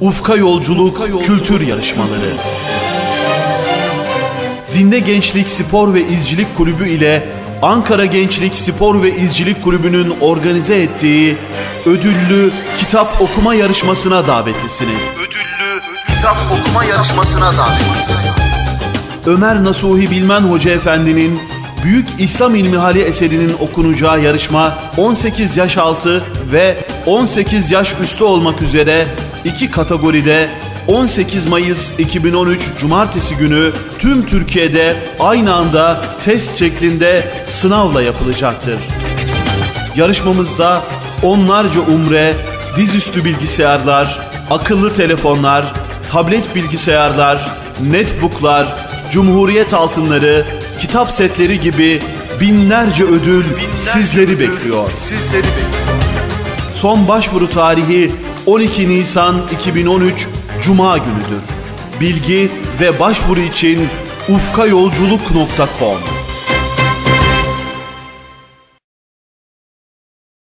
Ufka Yolculuk Kültür Yarışmaları Zinde Gençlik Spor ve İzcilik Kulübü ile Ankara Gençlik Spor ve İzcilik Kulübü'nün organize ettiği ödüllü kitap okuma yarışmasına davetlisiniz. Ödüllü kitap okuma yarışmasına davetlisiniz. Ömer Nasuhi Bilmen Hoca Efendi'nin Büyük İslam İlmihali eserinin okunacağı yarışma 18 yaş altı ve 18 yaş üstü olmak üzere iki kategoride 18 Mayıs 2013 Cumartesi günü tüm Türkiye'de aynı anda test şeklinde sınavla yapılacaktır. Yarışmamızda onlarca umre, dizüstü bilgisayarlar, akıllı telefonlar, tablet bilgisayarlar, netbooklar, cumhuriyet altınları, kitap setleri gibi binlerce ödül sizleri bekliyor. Sizleri bekliyor. Son başvuru tarihi 12 Nisan 2013 Cuma günüdür. Bilgi ve başvuru için ufkayolculuk.com